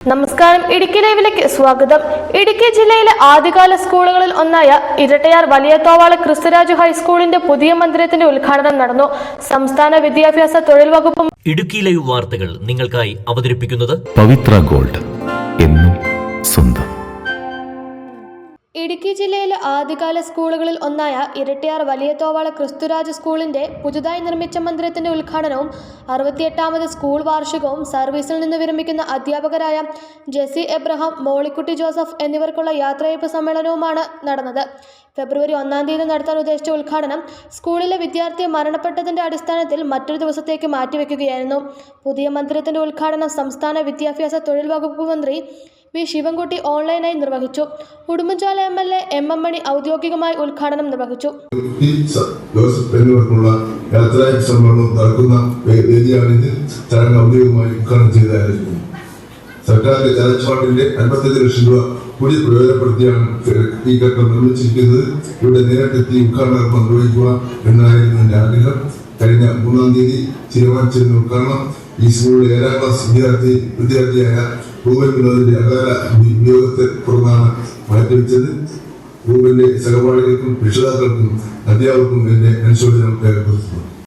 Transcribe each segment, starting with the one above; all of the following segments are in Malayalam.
നമസ്കാരം. ഇടുക്കി ലൈവിലേക്ക് സ്വാഗതം. ഇടുക്കി ജില്ലയിലെ ആദ്യകാല സ്കൂളുകളിൽ ഒന്നായ ഇരട്ടയാർ വലിയത്തോവാള ക്രിസ്തുരാജ് ഹൈസ്കൂളിന്റെ പുതിയ മന്ദിരത്തിന്റെ ഉദ്ഘാടനം നടന്നു. സംസ്ഥാന വിദ്യാഭ്യാസ തൊഴിൽ വകുപ്പും ഇടുക്കി ലൈവ് വാർത്തകൾ നിങ്ങൾക്കായി അവതരിപ്പിക്കുന്നത് പവിത്ര ഗോൾഡ് എന്നും സ്വന്തം. ഇടുക്കി ജില്ലയിലെ ആദ്യകാല സ്കൂളുകളിൽ ഒന്നായ ഇരട്ടിയാർ വലിയ തോവാള ക്രിസ്തുരാജ് സ്കൂളിന്റെ പുതുതായി നിർമ്മിച്ച മന്ദിരത്തിന്റെ ഉദ്ഘാടനവും അറുപത്തിയെട്ടാമത് സ്കൂൾ വാർഷികവും സർവീസിൽ നിന്ന് വിരമിക്കുന്ന അധ്യാപകരായ ജെസി എബ്രഹാം മോളിക്കുട്ടി ജോസഫ് എന്നിവർക്കുള്ള യാത്രയയപ്പ് സമ്മേളനവുമാണ് നടന്നത്. ഫെബ്രുവരി ഒന്നാം തീയതി നടത്താൻ ഉദ്ദേശിച്ച ഉദ്ഘാടനം സ്കൂളിലെ വിദ്യാർത്ഥി മരണപ്പെട്ടതിന്റെ അടിസ്ഥാനത്തിൽ മറ്റൊരു ദിവസത്തേക്ക് മാറ്റിവെക്കുകയായിരുന്നു. പുതിയ മന്ദിരത്തിന്റെ ഉദ്ഘാടനം സംസ്ഥാന വിദ്യാഭ്യാസ തൊഴിൽ വകുപ്പ് മന്ത്രി വി. ശിവൻകുട്ടി ഓൺലൈനായി നിർവഹിച്ചു. Udumbanchola M. L. A. M. M. Mani ഔദ്യോഗികമായി ഉദ്ഘാടനം നിർവഹിച്ചു. സർക്കാരിന്റെ ജലസ്പാട്ടിന്റെ അൻപത്തഞ്ച് ലക്ഷം രൂപ കൂടി പ്രയോജനപ്പെടുത്തിയാണ് ഈ ഘട്ടം നിർമ്മിച്ചിരിക്കുന്നത്. ഇവിടെ നേരിട്ടെത്തി ഉദ്ഘാടനം നിർവഹിക്കുക എന്നായിരുന്നു എന്റെ ആഗ്രഹം. കഴിഞ്ഞ മൂന്നാം തീയതി തീരുമാനിച്ചിരുന്ന. ഉദ്ഘാടനം ഈ സ്കൂളിലെ ഏഴാം ക്ലാസ് വിദ്യാർത്ഥി വിദ്യാർത്ഥിയായ റൂബൻ വിനോദിന്റെ അകാല വിയോഗത്തെ തുടർന്നാണ് മാറ്റിവെച്ചത്. റൂബന്റെ സഹപാഠികൾക്കും രക്ഷിതാക്കൾക്കും അധ്യാപകർക്കും എന്റെ അനുശോചനം രേഖപ്പെടുത്തുന്നു.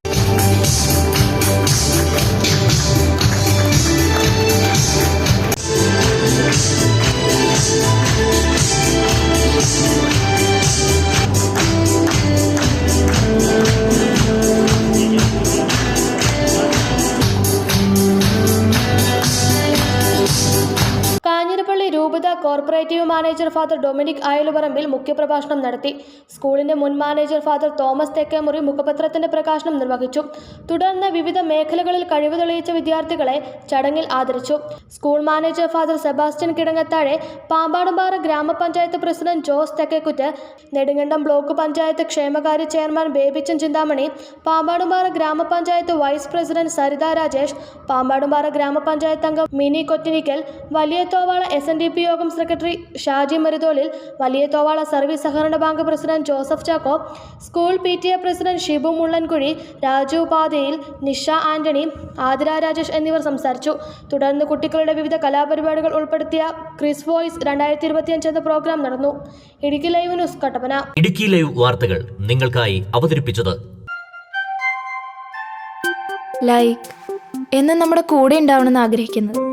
Corporative manager father Dominic Ayaluparambil മുഖ്യപ്രഭാഷണം നടത്തി. സ്കൂളിന്റെ മുൻ മാനേജർ ഫാദർ തോമസ് തെക്കേമുറി മുഖപത്രത്തിന്റെ പ്രകാശനം നിർവഹിച്ചു. തുടർന്ന് വിവിധ മേഖലകളിൽ കഴിവ് തെളിയിച്ച വിദ്യാർത്ഥികളെ ചടങ്ങിൽ ആദരിച്ചു. School manager father Sebastian Kidangathazhe Pampadumpara ഗ്രാമപഞ്ചായത്ത് പ്രസിഡന്റ് ജോസ് തെക്കേക്കുറ്റ് നെടുങ്കണ്ടം ബ്ലോക്ക് പഞ്ചായത്ത് ക്ഷേമകാര്യ ചെയർമാൻ ബേബിച്ചൻ ചിന്താമണി പാമ്പാടുംപാറ ഗ്രാമപഞ്ചായത്ത് വൈസ് പ്രസിഡന്റ് സരിത രാജേഷ് പാമ്പാടുംപാറ ഗ്രാമപഞ്ചായത്ത് അംഗം Mini Kottinickal Valiya Thovala S N D P Yogam secretary Shaji Marutholil Valiya Thovala service സഹകരണ bank president Joseph Chacko school P T A president Shibu Mullankuzhi Raju Upadhyayil Nisha Antony Athira Rajesh എന്നിവർ സംസാരിച്ചു. തുടർന്ന് കുട്ടികളുടെ വിവിധ കലാപരിപാടികൾ ഉൾപ്പെടുത്തിയ ക്രിസ് വോയിസ് രണ്ടായിരത്തി ഇരുപത്തിയഞ്ച് എന്ന പ്രോഗ്രാം നടന്നു. Idukki live news Kattappana. Idukki live വാർത്തകൾ നിങ്ങൾക്കായി അവതരിപ്പിച്ചത് ലൈക്ക് എന്ന് നമ്മുടെ കൂടെ ഉണ്ടാവണമെന്ന് ആഗ്രഹിക്കുന്നത്.